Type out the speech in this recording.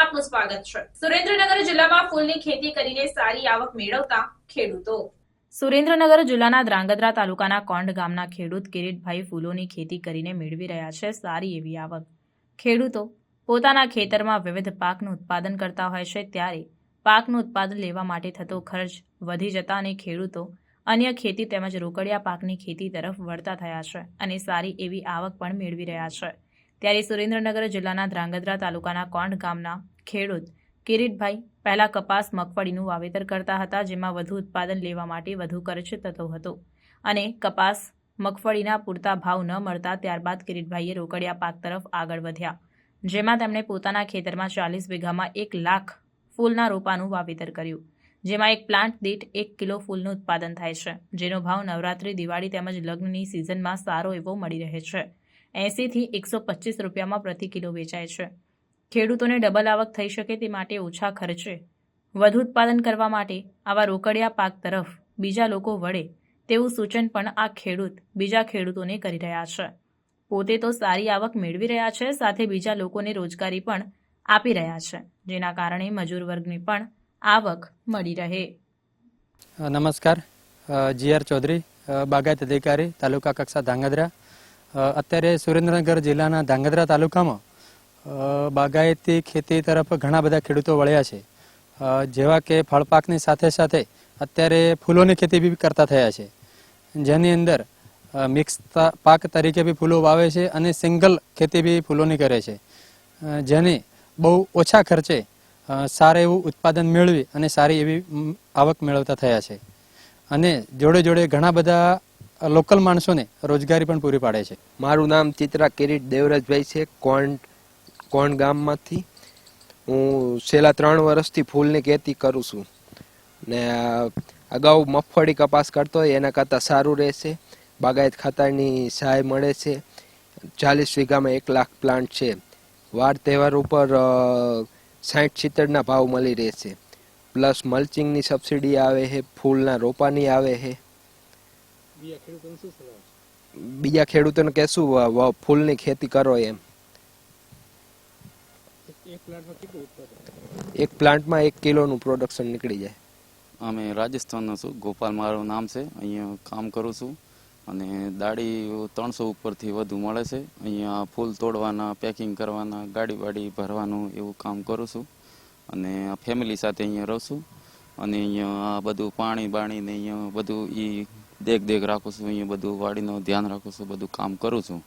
આપનું સ્વાગત છે. સુરેન્દ્રનગર જિલ્લામાં ફૂલની ખેતી કરીને સારી આવક મેળવતા ખેડૂતો. સુરેન્દ્રનગર જિલ્લાના ધ્રાંગધ્રા તાલુકાના કોંડ ગામના ખેડૂત કિરીટભાઈ ફૂલોની ખેતી કરીને મેળવી રહ્યા છે સારી એવી આવક. ખેડૂતો પોતાના ખેતરમાં વિવિધ પાકનું ઉત્પાદન કરતા હોય છે ત્યારે પાકનું ઉત્પાદન લેવા માટે થતો ખર્ચ વધી જતા અને ખેડૂતો અન્ય ખેતી તેમજ રોકડિયા પાકની ખેતી તરફ વળતા થયા છે અને સારી એવી આવક પણ મેળવી રહ્યા છે. ત્યારે સુરેન્દ્રનગર જિલ્લાના ધ્રાંગધ્રા તાલુકાના કોંડ ગામના ખેડૂત કિરીટભાઈ પહેલા કપાસ મગફળીનું વાવેતર કરતા હતા, જેમાં વધુ ઉત્પાદન લેવા માટે વધુ ખર્ચ થતો હતો અને કપાસ મગફળીના પૂરતા ભાવ ન મળતા ત્યારબાદ કિરીટભાઈએ રોકડિયા પાક તરફ આગળ વધ્યા, જેમાં તેમણે પોતાના ખેતરમાં ચાલીસ વીઘામાં એક લાખ ફૂલના રોપાનું વાવેતર કર્યું, જેમાં એક પ્લાન્ટ દીઠ એક કિલો ફૂલનું ઉત્પાદન થાય છે, જેનો ભાવ નવરાત્રી, દિવાળી તેમજ લગ્નની સિઝનમાં સારો એવો મળી રહે છે. એંસીથી એકસો પચીસ રૂપિયામાં પ્રતિ કિલો વેચાય છે. ખેડૂતોને ડબલ આવક થઈ શકે તે માટે ઓછા ખર્ચે. વધુ ઉત્પાદન કરવા માટે આવા રોકડિયા પાક તરફ બીજા લોકો વળે તેવું સૂચન પણ આ ખેડૂત બીજા ખેડૂતોને કરી રહ્યા છે. પોતે તો સારી આવક મેળવી રહ્યા છે, સાથે બીજા લોકોને રોજગારી પણ આપી રહ્યા છે, જેના કારણે મજૂર વર્ગને પણ આવક મળી રહે. નમસ્કાર. જી આર ચૌધરી બાગાયત અધિકારી, તાલુકા કક્ષા ધાંગધ્રા. અત્યારે સુરેન્દ્રનગર જિલ્લાના ધાંગધ્રા તાલુકામાં બાગાયતી ખેતી તરફ ઘણા બધા ખેડૂતો વળ્યા છે. જેવા કે ફળપાકની સાથે સાથે અત્યારે ફૂલોની ખેતી બી કરતા થયા છે. જેની અંદર મિક્સ પાક તરીકે બી ફૂલો વાવે છે અને સિંગલ ખેતી બી ફૂલોની કરે છે. જેને બહુ ઓછા ખર્ચે સારા એવું ઉત્પાદન મેળવી અને સારી એવી આવક મેળવતા થયા છે. અને જોડે જોડે ઘણા બધા લોકલ માણસોને રોજગારી પણ પૂરી પાડે છે. મારું નામ ચિત્રા કિરીટ દેવરાજભાઈ છે, કોણ કોણ ગામમાંથી? હું છેલ્લા ત્રણ વર્ષથી ફૂલની ખેતી કરું છું. ને અગાઉ મગફળી કપાસ કરતો હોય એના કરતાં સારું રહેશે. બાગાયત ખાતાની સહાય મળે છે. ચાલીસ વીઘામાં એક લાખ પ્લાન્ટ છે. વાર તહેવાર ઉપર સાઠ સિત્તેરના ભાવ મળી રહેશે. પ્લસ મલ્ચિંગની સબસિડી આવે છે, ફૂલના રોપાની આવે છે. બીજા ખેડૂતોને કહેશું વ- વ- ફૂલની ખેતી કરો એમ. એક પ્લાન્ટમાં એક કિલોનું પ્રોડક્શન નીકળી જાય. અમે રાજસ્થાનનો છું. ગોપાલ મારું નામ છે. અહીંયા કામ કરું છું. અને દાડી ત્રણસો ઉપરથી વધુ મળે છે. અહીંયા ફૂલ તોડવાના પેકિંગ કરવાના ગાડી વાડી ભરવાનું એવું કામ કરું છું. અને ફેમિલી સાથે અહીંયા રહું છું. અને અહીંયા આ બધું પાણી બાણીને અહીંયા બધું એ દેખ દેખ રાખું છું અહીંયા બધું વાડીનું ધ્યાન રાખું છું બધું કામ કરું છું.